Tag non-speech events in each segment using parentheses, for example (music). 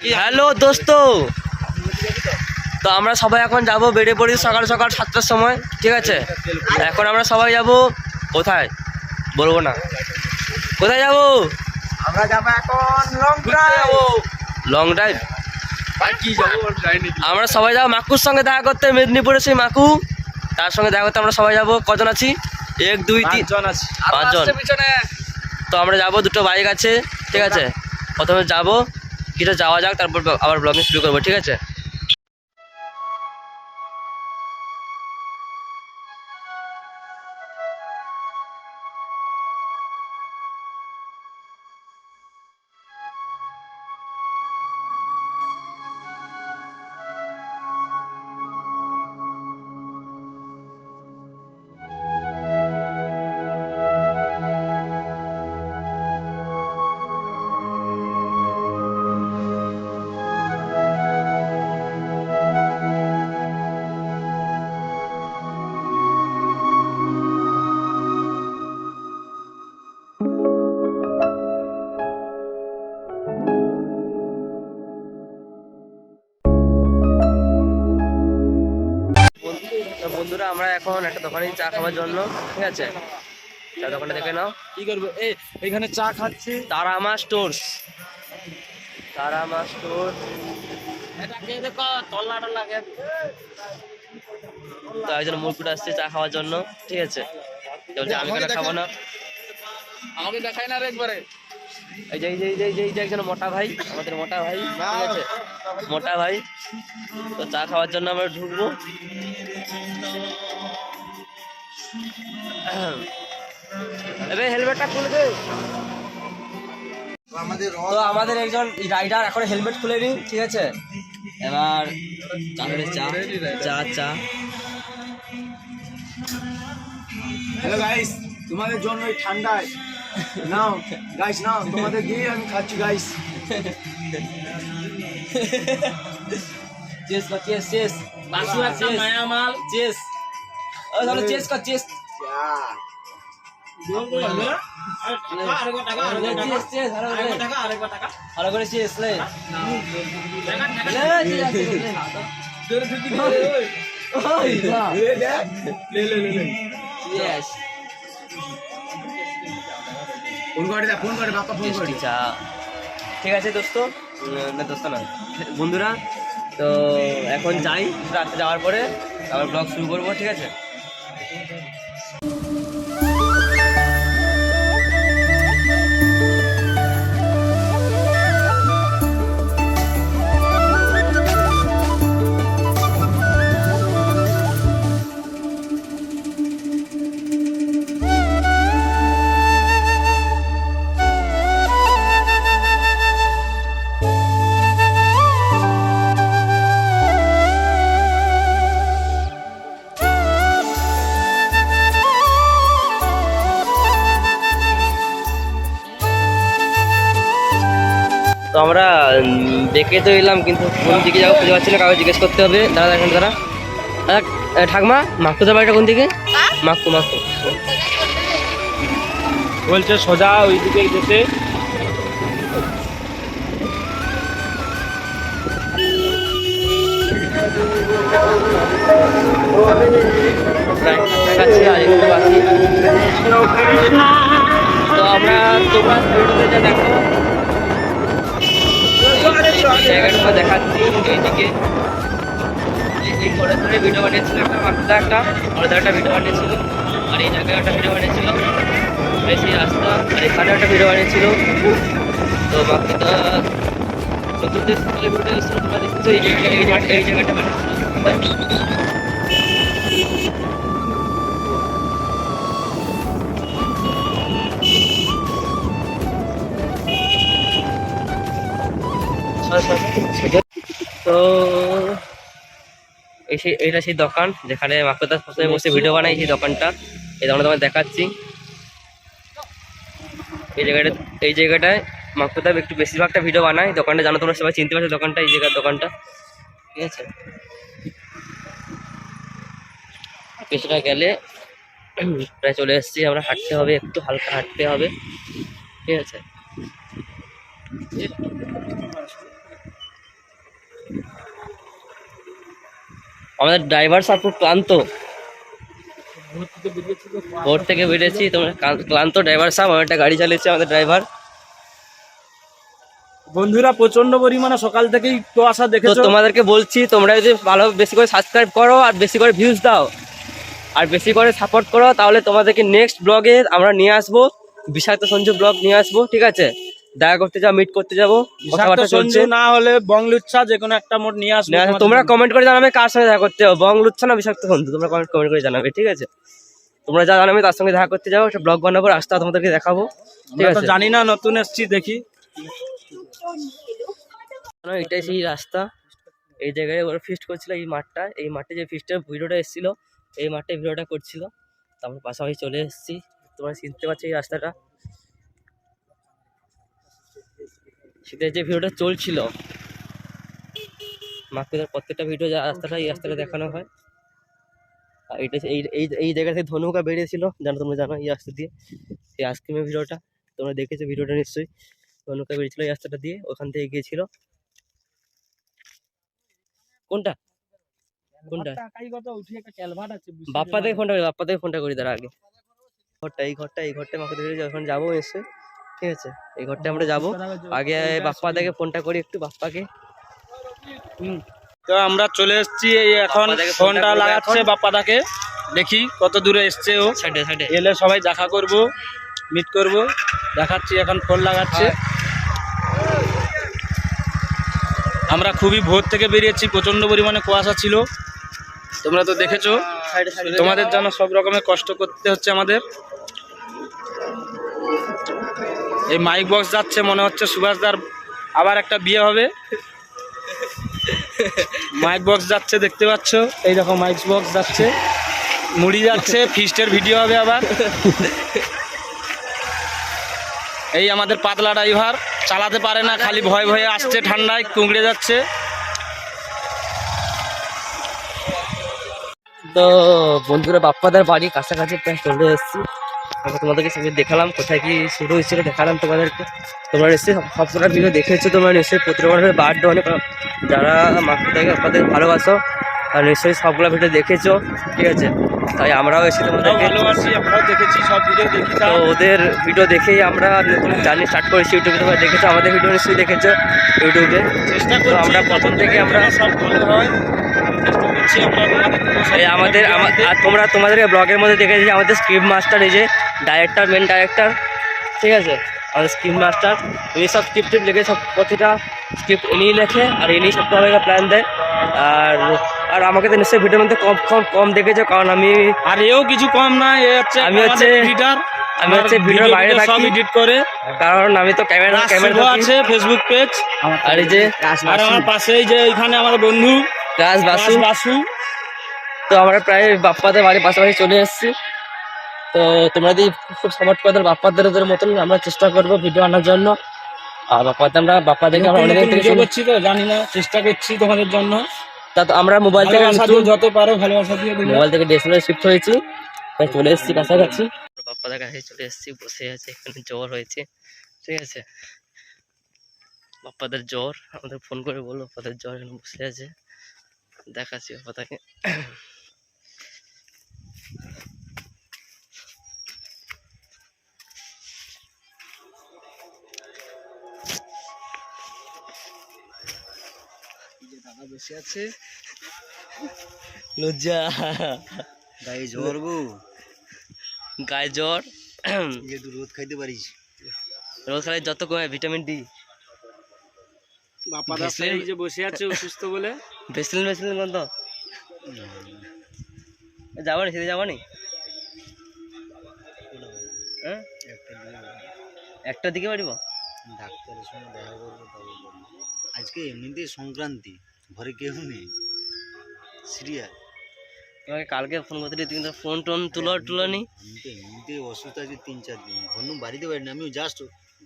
Hello দোস্ত। তো আমরা সবাই এখন যাব বেড়ে পড়ি সকাল সকাল সাতটার সময় ঠিক আছে? এখন আমরা সবাই যাব কোথায়? বলব না। কোথায় যাব? আমরা যাব এখন লং ড্রাইভ লং ড্রাইভ আমরা সবাই যাব মাকুর সঙ্গে দেখা করতে মেদিনীপুরে সেই মাকু। তার সঙ্গে দেখা করতে আমরা সবাই যাব। কজন আছি? এক দুই তিন। জন আছি। পাঁচজন। তো আমরা যাব দুটো বাইক আছে ঠিক আছে? প্রথমে যাব। কিছু যাওয়া যাক তারপর আবার ব্লগিং শুরু করব ঠিক আছে? এখন একটা দোকানে চা খাওয়ার জন্য ঠিক আছে? চা দোকানে দেখে নাও। কি করব? এই এখানে চা খাচ্ছি। তারামা স্টোর্স তারামা স্টোর এটা কে দেখো? তল্লা টল্লা কে? তো একজন মুরকুট আসছে চা খাওয়ার জন্য ঠিক আছে? বলছে আমি কেন খাব না? আমাকে দেখাই। না একবারে। এই যে এই এই যে- এই যে এই যে একজন মোটা ভাই আমাদের মোটা ভাই ঠিক আছে? মোটা ভাই। তো চা খাওয়ার জন্য আমরা ঢুকবো। এবে হেলমেটটা খুলে দে। তো আমাদের একজন রাইডার এখন হেলমেট খুলেনি ঠিক আছে? এবার চা চা চা। হ্যালো গাইস তোমাদের জন্য এই ঠান্ডায়। নাও গাইস নাও তোমাদের দিয়ে আমি খাচ্ছি গাইস চেস কর চেস চেস নয়া মাল চেস ও তাহলে চেস কর চেস ঠিক আছে দোস্ত না দোস্ত না বন্ধুরা তো এখন যাই রাত্রে যাওয়ার পরে আবার ব্লগ শুরু করব ঠিক আছে দেখে তো এলাম কিন্তু কোন দিকে যাব খুঁজে পাচ্ছি না কাউকে জিজ্ঞেস করতে হবে। দাদা এখন দাদা দাদা এ, ঠাকমা মাকুদের বাড়িটা কোন দিকে? মাক্কু মাক্কু বলছে সোজা ওই দিকে যেতে। তো আমরা দোকান বেরোতে যা দেখো জায়গাটা দেখাচ্ছি, এইদিকে। এই- এই ধরে ভিডিও বানিয়েছিল একটা মাকুদা একটা ঘরে একটা ভিডিও বানিয়েছিল। আর এই জায়গায় একটা ভিডিও বানিয়েছিল। সেই রাস্তা, আর এখানে একটা ভিডিও বানিয়েছিল। তো বাকিটা যে ভিডিও এই জায়গাটা বানিয়েছিল। তো এই সেই এটা সেই দোকান যেখানে মাকুদা বসে বসে ভিডিও বানাই সেই দোকানটা। এই দোকানটা তোমায় দেখাচ্ছি। এই জায়গাটা এই জায়গাটায় মাকুদা একটু বেশিরভাগটা ভিডিও বানায়। দোকানটা জানো তোমরা সবাই চিনতে পারছ দোকানটা, এই জায়গার দোকানটা। ঠিক আছে? পেছনে গেলে প্রায় চলে এসেছি আমরা। হাঁটতে হবে, একটু হালকা হাঁটতে হবে। ঠিক আছে? আমাদের ড্রাইভার সাহেব খুব ক্লান্ত। ভোর থেকে বেরিয়েছি তোমরা ক্লান্ত- ড্রাইভার সাহেব আমার একটা গাড়ি চালিয়েছে আমাদের ড্রাইভার বন্ধুরা প্রচণ্ড পরিমাণে সকাল থেকেই তো তো দেখেছ। তোমাদেরকে বলছি তোমরা যদি ভালো বেশি করে সাবস্ক্রাইব করো আর বেশি করে ভিউজ দাও আর বেশি করে সাপোর্ট করো তাহলে তোমাদেরকে নেক্সট ব্লগে আমরা নিয়ে আসব বিষাক্ত সঞ্জু ব্লগ নিয়ে আসব ঠিক আছে? দেখা করতে যাব মিট করতে যাব সঞ্জু না হলে বংলুচ্ছা যে কোনো একটা মোট নিয়ে আসবে তোমরা কমেন্ট করে জানাবে কার সঙ্গে দেখা করতে যাব বং লুচ্ছ না বিষাক্ত সঞ্জু? তোমরা কমেন্ট কমেন্ট করে জানাবে ঠিক আছে? তোমরা যা জানাবে তার সঙ্গে দেখা করতে যাব একটা ব্লগ বানাবো রাস্তা তোমাদেরকে দেখাবো ঠিক আছে? জানি না নতুন এসছি দেখি। এটাই সেই রাস্তা। এই জায়গায় ওরা ফিস্ট করছিল এই মাঠটা। এই মাঠে যে ফিস্টের ভিডিওটা এসেছিল এই মাঠে ভিডিওটা করছিল। তারপর পাশাপাশি চলে এসেছি। তোমরা চিনতে পারছ এই রাস্তাটা। শীতের যে ভিডিওটা চলছিল মাকুদের প্রত্যেকটা ভিডিও যা রাস্তাটা এই রাস্তাটা দেখানো হয়। আর এটা এই এই এই জায়গা থেকে ধনুকা বেরিয়েছিল, জানো তোমরা জানো এই রাস্তা দিয়ে। এই আইসক্রিমের ভিডিওটা, তোমরা দেখেছ ভিডিওটা নিশ্চয়ই। ধনুকা বেরিয়েছিল এই রাস্তাটা দিয়ে, ওখান থেকে গিয়েছিল। কোনটা? কোনটা? বাপ্পা থেকে ফোনটা বাপ্পা থেকে ফোনটা করি তার আগে। ঘরটা, এই ঘরটা এই ঘরটা মাকে যখন যাব এসে ঠিক আছে? এই ঘরটা আমরা যাব। আগে বাপ্পা থেকে ফোনটা করি একটু বাপ্পাকে। তো আমরা চলে এসেছি এই এখন ফোনটা লাগাচ্ছে। বাপ্পাদাকে। দেখি কত দূরে এসছে ও। সাইডে সাইডে। এলে সবাই দেখা করব মিট করব। দেখাচ্ছি এখন ফোন লাগাচ্ছে। আমরা খুবই ভোর থেকে বেরিয়েছি প্রচণ্ড পরিমাণে কুয়াশা ছিল। তোমরা তো দেখেছ। তোমাদের জন্য সব রকমের কষ্ট করতে হচ্ছে আমাদের। এই মাইক বক্স যাচ্ছে, মনে হচ্ছে সুভাষদার আবার একটা বিয়ে হবে। মাইক বক্স যাচ্ছে, দেখতে পাচ্ছ? এই রকম মাইক বক্স যাচ্ছে। মুড়ি যাচ্ছে ফিস্টের ভিডিও হবে আবার। এই আমাদের পাতলা ড্রাইভার চালাতে পারে না, খালি ভয় ভয়ে আসছে ঠান্ডায়, কুঁকড়ে যাচ্ছে। তো বন্ধুরা, বাপ্পাদের বাড়ি কাছাকাছি প্রায় চলে এসেছি। আমরা তোমাদেরকে সঙ্গে দেখালাম কোথায় কি শুরু হয়েছিল দেখালাম তোমাদেরকে। তোমরা নিশ্চয়ই সব- সবকটা ভিডিও দেখেছ তোমরা নিশ্চয়ই প্রতিবার বার্থডে অনেক যারা মাকে আপনাদের ভালোবাসো আর নিশ্চয়ই সবগুলো ভিডিও দেখেছ ঠিক আছে? তাই আমরাও এসে তোমাদেরকে আমরাও দেখেছি সব ভিডিও দেখি তো ওদের ভিডিও দেখেই আমরা নতুন জার্নি স্টার্ট করেছি ইউটিউবে তোমরা দেখেছ আমাদের ভিডিও নিশ্চয়ই দেখেছ ইউটিউবে চেষ্টা তো করছি আমরা প্রথম থেকে আমরা সব ভালো হয়। করছি তোমাদের আমাদের ভিডিও আর তোমরা তোমাদেরকে ব্লগের মধ্যে দেখেছি যে আমাদের স্ক্রিপ্ট মাস্টার এই যে ডাইরেক্টর মেন ডাইরেক্টর ঠিক আছে? আমাদের স্ক্রিপ্ট মাস্টার উনি সব স্ক্রিপ্ট টিপ লিখে সব প্রতিটা স্ক্রিপ্ট ইনিই লেখে আর ইনি সব আমাকে প্ল্যান দেয়। আর আর আমাকে তো নিশ্চয়ই ভিডিওর মধ্যে কম কম কম দেখেছ কারণ আমি আর এও কিছু কম না এ হচ্ছে আমি হচ্ছে এডিটর আমি হচ্ছে ভিডিওর বাইরে সব এডিট করে। কারণ আমি তো ক্যামেরা ক্যামেরা আছে ফেসবুক পেজ আর এই যে আর আমার পাশে এই যে এখানে আমার বন্ধু। রাজ বাসু বাসু তো আমরা প্রায় বাপ্পাদের বাড়ির পাশাপাশি চলে এসেছি। তো তোমরা যদি খুব সাপোর্ট করে বাপ্পাদের ওদের মতন আমরা চেষ্টা করব ভিডিও আনার জন্য। আর বাপ্পাতে আমরা বাপ্পা দেখে আমরা অনেক থেকে ভিডিও করছি তো জানি না চেষ্টা করছি তোমাদের জন্য। তা তো আমরা মোবাইল থেকে যত পারো ভালোবাসা দিয়ে মোবাইল থেকে ডিএসএলআর শিফট হয়েছি। তাই চলে এসেছি কাছাকাছি। বাপ্পাদের কাছে চলে এসেছি বসে আছে এখানে জ্বর হয়েছে। ঠিক আছে? বাপ্পাদের জ্বর আমাদের ফোন করে বলল বাপ্পাদের জ্বর এখানে বসে আছে। দেখাচ্ছি বাপ্পাদাকে বসে আছে। লজ্জা। গায়ে জ্বর গো। গায়ে জ্বর। যে তুই রোদ খাইতে পারিস। রোজ খালি যত কমে ভিটামিন ডি। বাপ্পা দাস এই যে বসে আছে অসুস্থ বলে। ভেসলিন ভেসলিন গন্ধ যাব নি সেদিকে যাব নি? হ্যাঁ? একটার দিকে বাড়িব? ডাক্তারের সঙ্গে দেখা করব তবে আজকে এমনিতেই সংক্রান্তি ঘরে কেউ নেই। সিরিয়াস তোমাকে কালকে ফোন করতে তুমি তো ফোন টোন তুলো তুলো নি। আমি তো এমনিতেই অসুস্থ আছি তিন চার দিন। ঘরনু বাড়িতে পারি না আমিও জাস্ট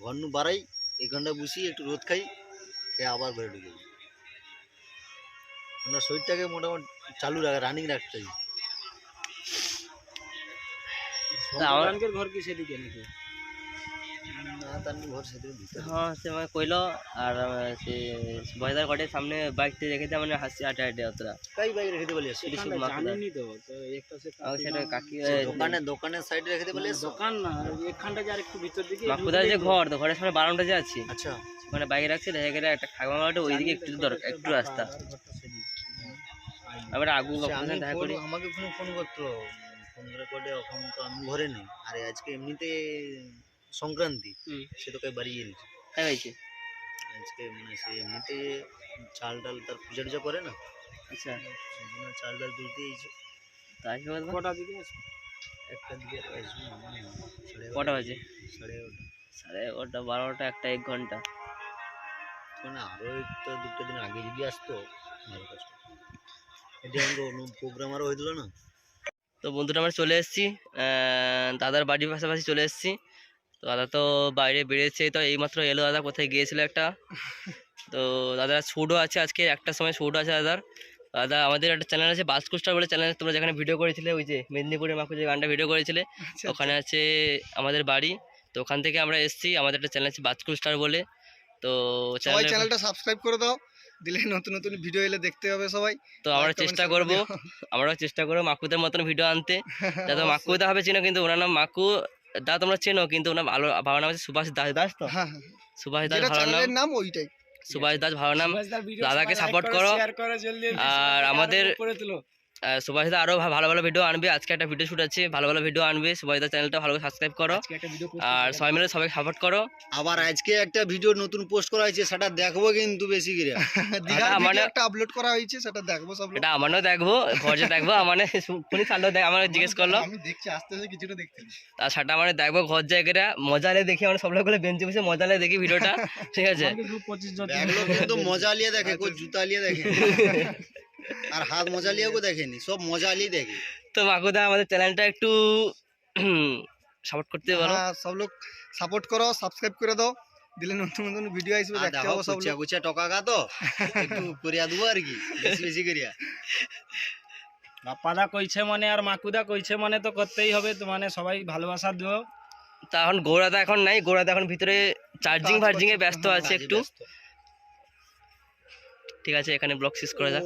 ঘরনু বাড়াই এক ঘণ্টা বসি একটু রোদ খাই। খেয়ে আবার ঘরে ঢুকে। আমরা শরীরটাকে মোটামুটি চালু রাখা রানিং রাখতে তা ঘর কি সেদিকে নাকি? হ্যাঁ সে আমাকে কইলো আর সে বয়দার ঘরের সামনে বাইকটি রেখেছে মানে হাসি আটে আটে অতটা। কাই বাইক রেখে দিতে বলি এটি শুধু মাকুদা তো তো একটা সে আমাকে সেটা কাকি দোকানে দোকানের সাইডে রেখে দিতে বলি দোকান না এখানটা যে আর একটু ভিতর দিকে মাকুদার যে ঘর তো ঘরের সামনে বারান্দা যে আছে। আচ্ছা। মানে বাইরে রাখছে দেখা গেলে একটা খাগমা মাঠে ওইদিকে একটু দরকার একটু রাস্তা। আমরা আগু সে দেখা করি। আমাকে ফোন ফোন করতো ফোন করে করে এখন তো আমি ঘরে নেই। আরে আজকে এমনিতে সংক্রান্তি সে তো কাই বাড়ি এনেছে তাই হয়েছে আজকে মানে সে এমনিতে চাল ডাল তার পূজা টুজা করে না আচ্ছা। চাল ডাল তুলতে এসেছে। তাই? কটা দিকে আছে? একটা দিকে আসবে মনে কটা বাজে? সাড়ে এগারোটা। সাড়ে এগারোটা বারোটা একটা এক ঘণ্টা। মানে আরও একটা দুটো দিন আগে যদি আসতো ভালো কাজ এটা প্রোগ্রাম আরও হয়েছিল না? তো বন্ধুরা আমরা চলে এসেছি দাদার বাড়ির পাশাপাশি চলে এসেছি। তো দাদা তো বাইরে বেরিয়েছে তো এইমাত্র এলো দাদা কোথায় গিয়েছিল একটা? তো দাদার শ্যুটও আছে আজকে একটার সময় শ্যুট আছে দাদার। দাদা আমাদের একটা চ্যানেল আছে বাস্কুস্টার বলে চ্যানেল তোমরা যেখানে ভিডিও করেছিলে ওই যে মেদিনীপুরের মাকু যে গানটা ভিডিও করেছিলে ওখানে আছে আমাদের বাড়ি। তো ওখান থেকে আমরা এসেছি আমাদের একটা চ্যানেল আছে বাস্কুল স্টার বলে। তো সবাই চ্যানেল চ্যানেলটা সাবস্ক্রাইব করে দাও দিলে নতুন নতুন ভিডিও এলে দেখতে হবে সবাই। তো আমরা চেষ্টা করব। আমরাও চেষ্টা করব মাকুদের মতন ভিডিও আনতে। (laughs) যাতে মাকুদা হবে চেনো কিন্তু ওনার নাম মাকু দা তোমরা চেনো কিন্তু ওনার ভালো ভালো নাম আছে সুভাষ দাস দাস তো? হ্যাঁ হ্যাঁ। সুভাষ দাস ভালো নাম? নাম ওইটাই। সুভাষ দাস ভালো নাম। দাদাকে সাপোর্ট করো, আর আমাদের- আরও উপরে তুলো। আহ, সুভাষ আরও ভালো ভালো ভিডিও আনবে। আজকে একটা ভিডিও শুট আছে ভালো ভালো ভিডিও আনবে। সুভাষ দা চ্যানেলটা ভালো করে সাবস্ক্রাইব করো। আর সবাই মিলে সবাই সাপোর্ট করো। আবার আজকে একটা ভিডিও নতুন পোস্ট করা হয়েছে সেটা দেখব কিন্তু বেশি করে। (laughs) মানে- একটা আপলোড করা হয়েছে সেটা দেখব সব এটা আমারও দেখব ঘর যে দেখব আমার শুনি ছাড়লো দেখ আমার জিজ্ঞেস করল। আমি দেখছি আস্তে আস্তে কিছুটা দেখতে আর সেটা মানে দেখব ঘর জায়গাটা মজা নিয়ে দেখি আমরা সব লোকগুলো বেঞ্চে বসে মজা নিয়ে দেখি ভিডিওটা ঠিক আছে? 25 জন। মজা লিয়ে দেখে কই জুতা লিয়ে দেখে। (laughs) আর হাত মজা লিয়েও দেখেনি সব মজা লিয়ে দেখে। তো মাকুদা আমাদের চ্যানেলটা একটু (clears throat) সাপোর্ট করতে পারো। হ্যাঁ, সব লোক সাপোর্ট করো সাবস্ক্রাইব করে দাও দিলে নতুন নতুন ভিডিও আসবে দেখতে দেখো পাবো সব লোক। কুচিয়া টকা গা তো। একটু করিয়া দেবো আর কি বেশি বেশি করিয়া। বাপ্পাদা কইছে মানে আর মাকুদা কইছে মানে তো করতেই হবে তো মানে সবাই ভালোবাসা দিও। তা এখন গৌরাদা এখন নাই গৌরাদা এখন ভিতরে চার্জিং কাজ ফার্জিং এ ব্যস্ত আছে একটু। ব্যস্ত। ঠিক আছে এখানে ব্লক শেষ করা যাক।